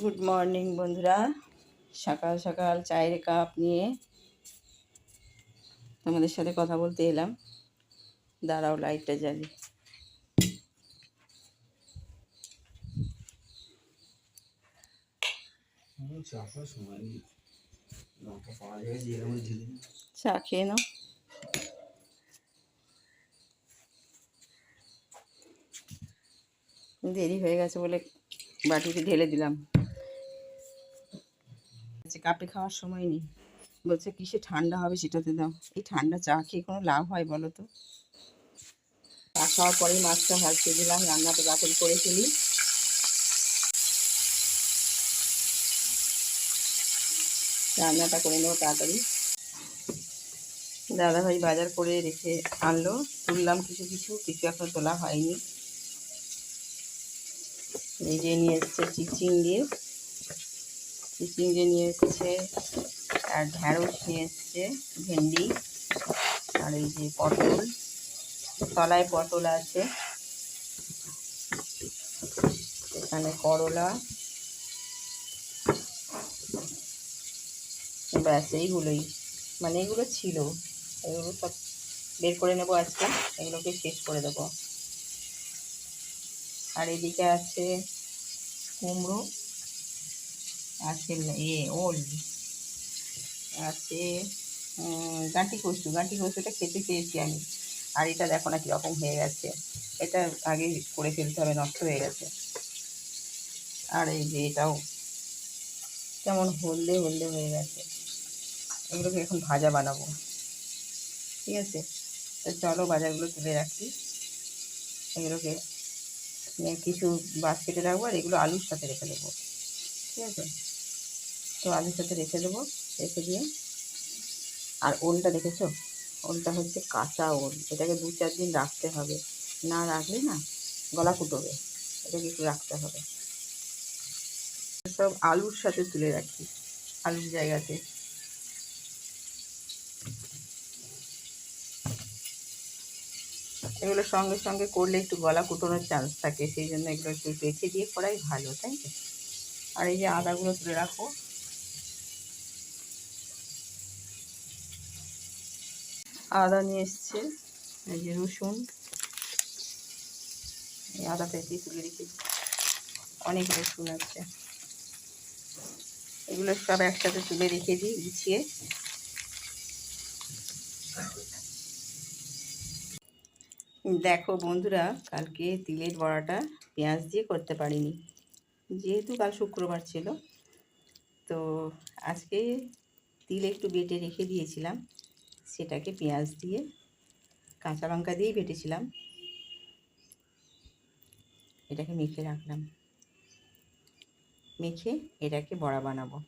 Good morning বন্ধুরা। সকাল সকাল চায়ের কাপ নিয়ে তোমাদের সাথে কথা বলতে এলাম। দাঁড়াও লাইটটা জ্বালি। চা খেয়ে নাও। দেরি হয়ে গেছে বলে বাটিতে ঢেলে দিলাম। কাপে খাওয়ার সময় নেই। বলছে, কিসে ঠান্ডা হবে সেটাতে দাও। এই ঠান্ডা চা খেয়ে কোনো লাভ হয় বলো তো? চা খাওয়ার পরেই মাছটা ভাজতে দিলাম, রান্নাটা তাড়াতাড়ি করে ফেলি। রান্নাটা করে নেব তাড়াতাড়ি। দাদাভাই বাজার করে রেখে আনলো। তুললাম কিছু কিছু কিছু এখনও তোলা হয়নি। এই যে নিয়ে এসছে চিচিঙ্গে। চিচিঙ্গে নিয়ে এসছে আর ঢ্যাঁড়স নিয়ে এসছে ভেন্ডি, আর এই যে পটল, তলায় পটল আছে, এখানে করলা, ব্যাস, এইগুলোই। মানে এগুলো ছিল। এগুলো সব বের করে নেব আজকে, এগুলোকে শেষ করে দেবো। আর এদিকে আছে কুমড়ো। আছে ইয়ে ওল। আছে গাঁটি কচু, গাঁটি কচুটা খেতে চেয়েছি আমি। আর এটা দেখো না কীরকম হয়ে গেছে। এটা আগে করে ফেলতে হবে, নষ্ট হয়ে গেছে। আর এই যে এটাও কেমন হলদে হলদে হয়ে গেছে। এগুলোকে এখন ভাজা বানাবো। ঠিক আছে? তো চলো বাজারগুলো তুলে রাখি। এগুলোকে কিছু বাস্কেটে রাখব আর এগুলো আলুর সাথে রেখে দেবো। ঠিক আছে? তো আলুর সাথে রেখে দেবো, রেখে দিয়ে। আর ওলটা দেখেছ? ওলটা হচ্ছে কাঁচা ওল। এটাকে দু চার দিন রাখতে হবে। না রাখলে না গলা কুটোবে এটাকে একটু রাখতে হবে। সব আলুর সাথে তুলে রাখি, আলুর জায়গাতে। এগুলো সঙ্গে সঙ্গে করলে একটু গলা কুটোনোর চান্স থাকে। সেই জন্য এগুলো একটু রেখে দিয়ে করাই ভালো, তাই তো? আর এই যে আদাগুলো তুলে রাখো। আদা নিয়ে এসছে। এই যে রসুন। এই আদাটা দিয়ে তুলে রেখেছি অনেক রসুন আছে। এগুলো সব একসাথে তুলে রেখে দিই, গুছিয়ে। দেখো বন্ধুরা, কালকে তিলের বড়াটা পেঁয়াজ দিয়ে করতে পারিনি। যেহেতু কাল শুক্রবার ছিল, তো আজকে তিল একটু বেটে রেখে দিয়েছিলাম। সেটাকে পেঁয়াজ দিয়ে কাঁচা লঙ্কা দিয়েই বেটেছিলাম। এটাকে মেখে রাখলাম। মেখে এটাকে বড়া বানাবো।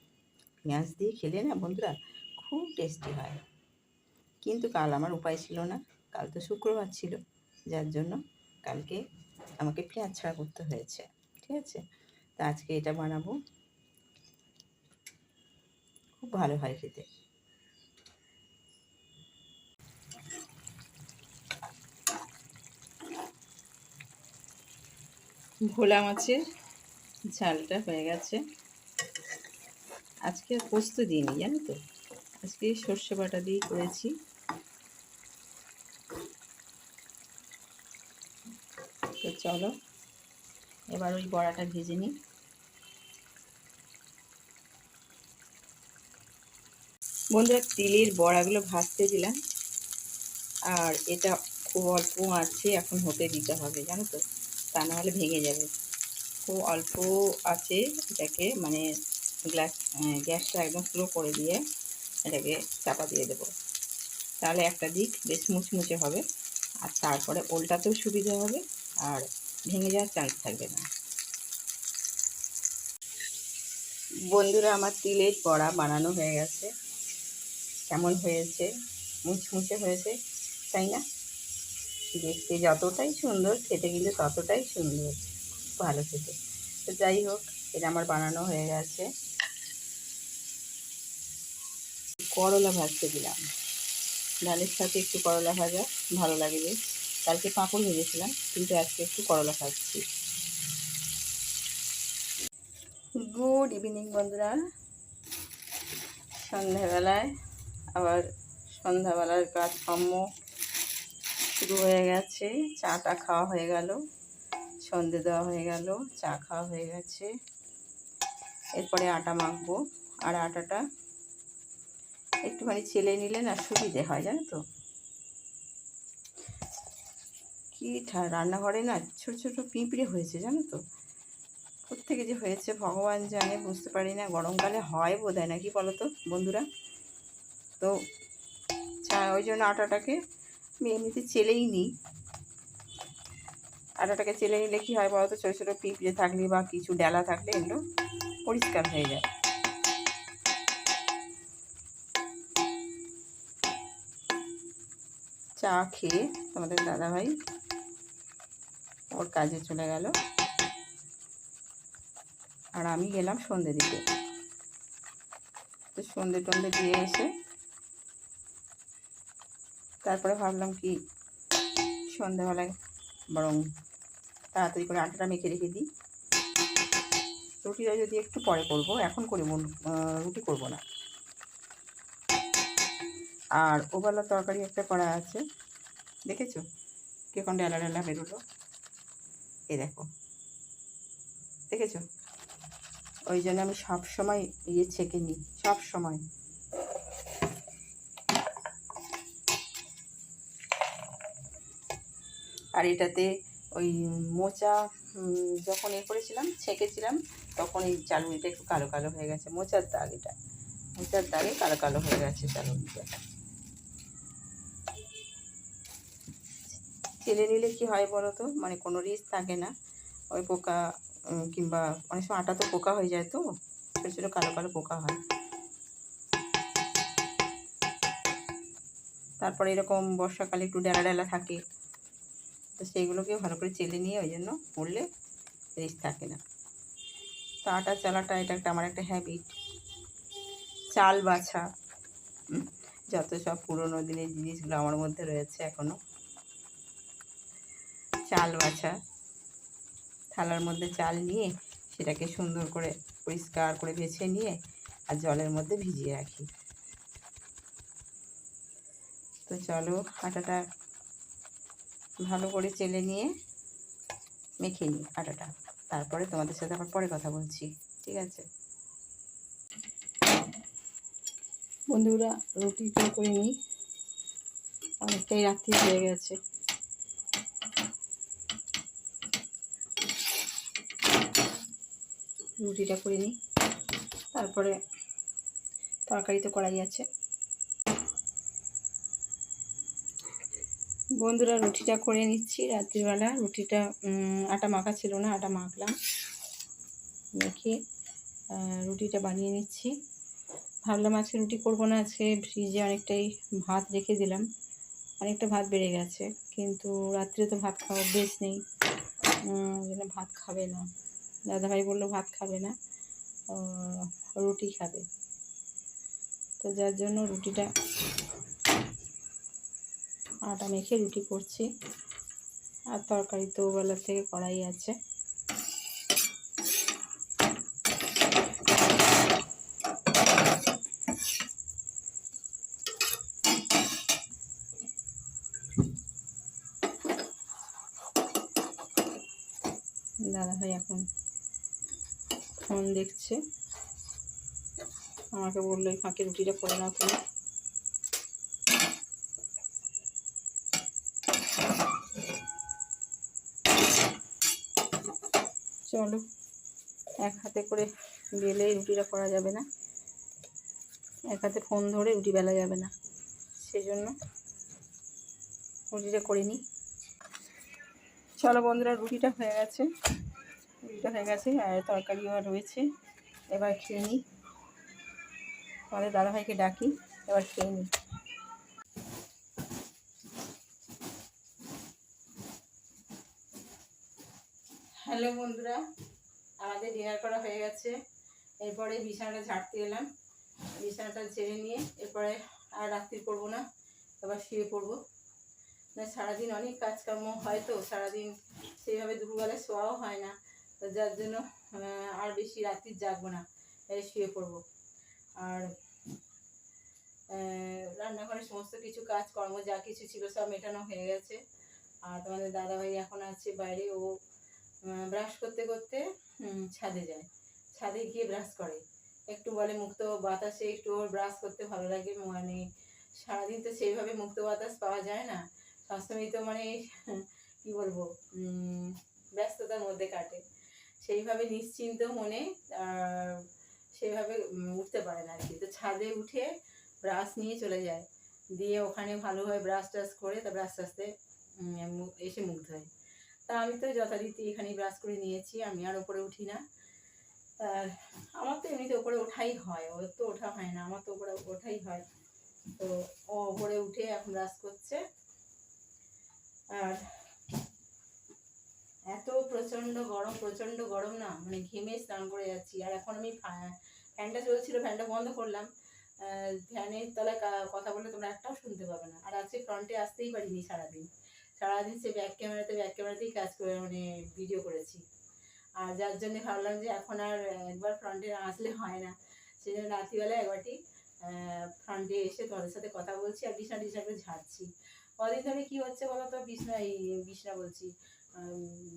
পেঁয়াজ দিয়ে খেলে না বন্ধুরা খুব টেস্টি হয়। কিন্তু কাল আমার উপায় ছিল না, কাল তো শুক্রবার ছিল, যার জন্য কালকে আমাকে পেঁয়াজ ছাড়া করতে হয়েছে, ঠিক আছে? তা আজকে এটা বানাবো। খুব ভালো হয় খেতে। ভোলা মাছের ঝালটা হয়ে গেছে। আজকে আর পোস্ত দিইনি, জানো তো? আজকে সর্ষে বাটা দিয়েই করেছি। তো চলো, এবার ওই বড়াটা ভেজে নিই। বন্ধুরা, তিলের বড়াগুলো ভাজতে দিলাম। আর এটা খুব অল্প আছে, এখন হতে দিতে হবে, জানো তো? তা নাহলে ভেঙে যাবে। খুব অল্প আছে এটাকে মানে গ্লাস গ্যাসটা একদম স্লো করে দিয়ে এটাকে চাপা দিয়ে দেবো। তাহলে একটা দিক বেশ মুচমুচে হবে, আর তারপরে ওলটাতেও সুবিধা হবে, আর ভেঙে যাওয়ার চান্স থাকবে না। বন্ধুরা, আমার তিলের বড়া বানানো হয়ে গেছে। কেমন হয়েছে? মুচমুচে হয়েছে, তাই না? দেখতে যতটাই সুন্দর, খেতে কিন্তু ততটাই সুন্দর, ভালো খেতে। তো যাই হোক, এটা আমার বানানো হয়ে গেছে। করলা ভাজতে দিলাম। ডালের সাথে একটু করলা ভাজা, ভালো লাগে বেশ কালকে পাঁপড় ভেজেছিলাম, কিন্তু আজকে একটু করলা ভাজছি। গুড ইভিনিং বন্ধুরা। সন্ধ্যাবেলায় আবার সন্ধ্যাবেলার কাজকর্ম। শুরু হয়ে গেছে। চাটা খাওয়া হয়ে গেল, সন্ধে দেওয়া হয়ে গেল, চা খাওয়া হয়ে গেছে। এরপরে আটা মাখবো। আর আটাটা একটুখানি চেলে নিলে না সুবিধে হয়, জানো তো? কি ঠা- রান্নাঘরে না ছোট ছোট পিঁপড়ে হয়েছে, জানো তো? কোথেকে যে হয়েছে ভগবান জানে, বুঝতে পারি না। গরমকালে হয় বোধ হয় নাকি বলো তো বন্ধুরা? তো চা, ওই জন্য আটাটাকে আমি এমনিতে চেলেই নিই। আটাটাকে চেলে নিলে কী হয় বলো তো ছোটো ছোটো পিঁপড়ে থাকলে বা কিছু ডেলা থাকলে এগুলো পরিষ্কার হয়ে যায়। চা খেয়ে তোমাদের দাদাভাই ওর কাজে চলে গেল। আর আমি গেলাম সন্ধে দিতে তো সন্ধে টন্ধে দিয়ে এসে তারপরে ভাবলাম কি, সন্ধেবেলায় বরং তাড়াতাড়ি করে আটাটা মেখে রেখে দিই। রুটিটা যদি একটু পরে করব, এখন করি রুটি করব না। আর ওবেলা তরকারি একটা করা আছে, দেখেছ? কেমন ডেলা ডেলা বেরোলো। এ দেখো। দেখেছ? ওই জন্য আমি সব সময় ইয়ে ছেঁকে নিই সব সময় আর এটাতে ওই মোচা যখন এ করেছিলাম, ছেঁকেছিলাম, তখন এই চালুনিটা একটু কালো কালো হয়ে গেছে। মোচার দাগ এটা। মোচার দাগে কালো কালো হয়ে গেছে চালুনিটা। চেলে নিলে কি হয় বলো তো? মানে কোনো রিস্ক থাকে না। ওই পোকা কিংবা অনেক সময় আটা তো পোকা হয়ে যায় তো ছোটো ছোটো কালো কালো পোকা হয়। তারপরে এরকম বর্ষাকালে একটু ডেলা ডেলা থাকে। তো সেইগুলোকে ভালো করে চেলে নিয়ে ওই জন্য পড়লে রিস্ক থাকে না। তো আটা চালাটা, এটা একটা আমার একটা হ্যাবিট চাল বাছা যত সব পুরোনো দিনের জিনিসগুলো আমার মধ্যে রয়েছে এখনও চাল বাছা, থালার মধ্যে চাল নিয়ে সেটাকে সুন্দর করে পরিষ্কার করে বেছে নিয়ে আর জলের মধ্যে ভিজিয়ে রাখি। তো চলো আটাটা ভালো করে চেলে নিয়ে মেখে নিই আটাটা। তারপরে তোমাদের সাথে আবার পরে কথা বলছি, ঠিক আছে? বন্ধুরা রুটিটা করে নিই। অনেকটাই রাত্রি হয়ে গেছে। রুটিটা করে নিই। তারপরে তরকারি তো করাই আছে। বন্ধুরা রুটিটা করে নিচ্ছি। রাত্রিবেলা রুটিটা আটা মাখা ছিল না, আটা মাখলাম। মেখে রুটিটা বানিয়ে নিচ্ছি। ভাবলাম আজকে রুটি করব না, আজকে ফ্রিজে অনেকটাই ভাত রেখে দিলাম। অনেকটা ভাত বেড়ে গেছে, কিন্তু রাত্রে তো ভাত খাওয়া বেশ নেই। জন্য ভাত খাবে না। দাদাভাই বলল ভাত খাবে না রুটি খাবে। তো যার জন্য রুটিটা আটা মেখে রুটি করছি। আর তরকারি তো বেলা থেকে কড়াই আছে। দাদা ভাই এখন ফোন দেখছে। আমাকে বলল এই ফাঁকে রুটিটা করে নাও তুমি। চলো, এক হাতে করে বেলে রুটিটা করা যাবে না। এক হাতে ফোন ধরে রুটি বেলা যাবে না। সেই জন্য রুটিটা করে নিই। চলো বন্ধুরা, রুটিটা হয়ে গেছে। রুটিটা হয়ে গেছে, আর তরকারিও রয়েছে। এবার খেয়ে নিই। আমাদের দাদাভাইকে ডাকি, এবার খেয়ে নিই। হ্যালো বন্ধুরা আমাদের ডিনার করা হয়ে গেছে। এরপরে বিছানাটা ঝাড়তে এলাম। বিছানাটা ঝেড়ে নিয়ে এরপরে আর রাত্রি করব না এবার শুয়ে পড়ব। সারাদিন অনেক কাজকর্ম হয় তো সারাদিন সেইভাবে দুপুরবেলা শোয়াও হয় না। তো যার জন্য আর বেশি রাত্রি জাগবো না শুয়ে পড়ব। আর আহ, রান্নাঘরে সমস্ত কিছু কাজ কর্ম যা কিছু ছিল সব মেটানো হয়ে গেছে। আর তোমাদের দাদাভাই এখন আছে বাইরে ও ব্রাশ করতে করতে ছাদে যায়। ছাদে গিয়ে ব্রাশ করে। একটু বলে মুক্ত বাতাসে একটু ওর ব্রাশ করতে ভালো লাগে। মানে সারাদিন তো সেইভাবে মুক্ত বাতাস পাওয়া যায় না। সবসময় তো মানে কি বলব ব্যস্ততার মধ্যে কাটে। সেইভাবে নিশ্চিন্ত মনে আহ, সেইভাবে উঠতে পারে না আর কি তো ছাদে উঠে ব্রাশ নিয়ে চলে যায়। দিয়ে ওখানে ভালোভাবে ব্রাশ টাশ করে তারপরে আস্তে আস্তে এসে মুখ ধোয় তা আমি তো যথারীতি এখানে ব্রাশ করে নিয়েছি, আমি আর ওপরে উঠি না। আর আমার তো এমনিতে ওপরে ওঠাই হয় ওর তো ওঠা হয় না, আমার তো ওপরে ওঠাই হয়। তো ও ওপরে উঠে এখন ব্রাশ করছে। আর এত প্রচণ্ড গরম প্রচণ্ড গরম না মানে ঘেমে স্নান করে যাচ্ছি। আর এখন আমি ফ্যানটা চলছিল, ফ্যানটা বন্ধ করলাম। ফ্যানের তলায় কথা বললে তোমরা একটাও শুনতে পাবে না। আর আজকে ফ্রন্টে আসতেই পারিনি সারাদিন। সারাদিন সে ব্যাক ক্যামেরাতে ব্যাক ক্যামেরাতেই কাজ করে মানে ভিডিও করেছি। আর যার জন্য ভাবলাম যে এখন আর একবার ফ্রন্টে না আসলে হয় না। সেই জন্য রাত্রিবেলা একবারটি ফ্রন্টে এসে তোমাদের সাথে কথা বলছি আর বিছনা টিছনা ঝাড়ছি। কদিন ধরে কী হচ্ছে বলো তো? বিছনা এই, বিছনা বলছি।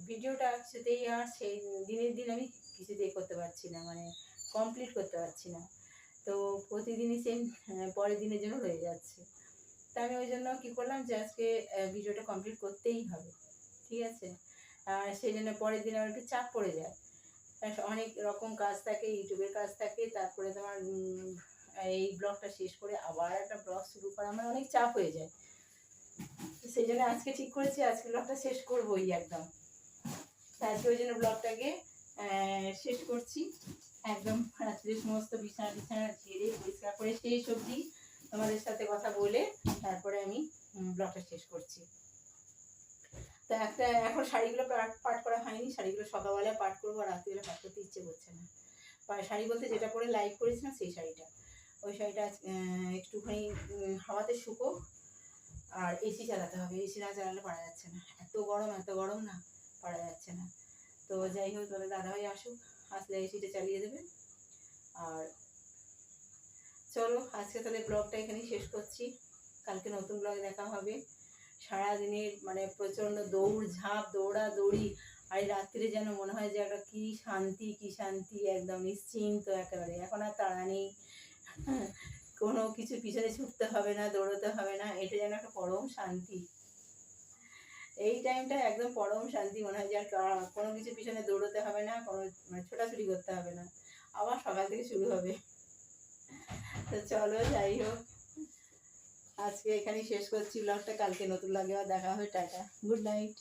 ভিডিওটা সেটাই আর সেই দিনের দিন আমি কিছুতেই করতে পারছি না মানে কমপ্লিট করতে পারছি না। তো প্রতিদিনই সেম পরের দিনের জন্য রয়ে যাচ্ছে। তা আমি ওই জন্য কী করলাম যে আজকে ভিডিওটা কমপ্লিট করতেই হবে, ঠিক আছে? আর সেই জন্য পরের দিন আমার একটু চাপ পড়ে যায়। অনেক রকম কাজ থাকে, ইউটিউবের কাজ থাকে, তারপরে তোমার এই ব্লগটা শেষ করে আবার একটা ব্লগ শুরু করা আমার অনেক চাপ হয়ে যায়। সেই জন্য আজকে ঠিক করেছি, আজকে ব্লগটা শেষ করবোই একদম। আজকে ওই জন্য ব্লগটাকে শেষ করছি। একদম রাত্রির সমস্ত বিছানা টিছানা ঝেড়ে, পরিষ্কার করে সেই সবজি তোমাদের সাথে কথা বলে তারপরে আমি ব্লগটা শেষ করছি। তা একটা এখন শাড়িগুলো পাট করা হয়নি, শাড়িগুলো সকালবেলা পাট করব, আর রাত্রিবেলা পাট করতে ইচ্ছে করছে না। শাড়ি বলতে যেটা পরে লাইভ করেছিলাম সেই শাড়িটা। ওই শাড়িটা একটুখানি হাওয়াতে শুকোক আর এসি চালাতে হবে। এসি না চালালে পারা যাচ্ছে না। এত গরম এত গরম না, পারা যাচ্ছে না। তো যাই হোক, তাহলে দাদাভাই আসুক, আসলে এসিটা চালিয়ে দেবে। আর চলো, আজকে তাহলে ব্লগটা এখানেই শেষ করছি। কালকে নতুন ব্লগ দেখা হবে। সারাদিনের মানে প্রচণ্ড দৌড়, ঝাঁপ দৌড়া দৌড়ি আর এই রাত্রিরে যেন মনে হয় যে একটা কী শান্তি কী শান্তি, একদম নিশ্চিন্ত একেবারে। এখন আর তাড়া নেই। কোনো কিছু পিছনে ছুটতে হবে না, দৌড়তে হবে না। এটা যেন একটা পরম শান্তি। এই টাইমটা একদম পরম শান্তি মনে হয় যে আর কোনো কিছু পিছনে দৌড়তে হবে না, কোনো মানে ছোটাছুটি করতে হবে না। আবার সকাল থেকে শুরু হবে। তো চলো, যাই হোক। আজকে এখানেই শেষ করছি ব্লগটা কালকে নতুন লাগে দেখা হবে। টাটা। Good night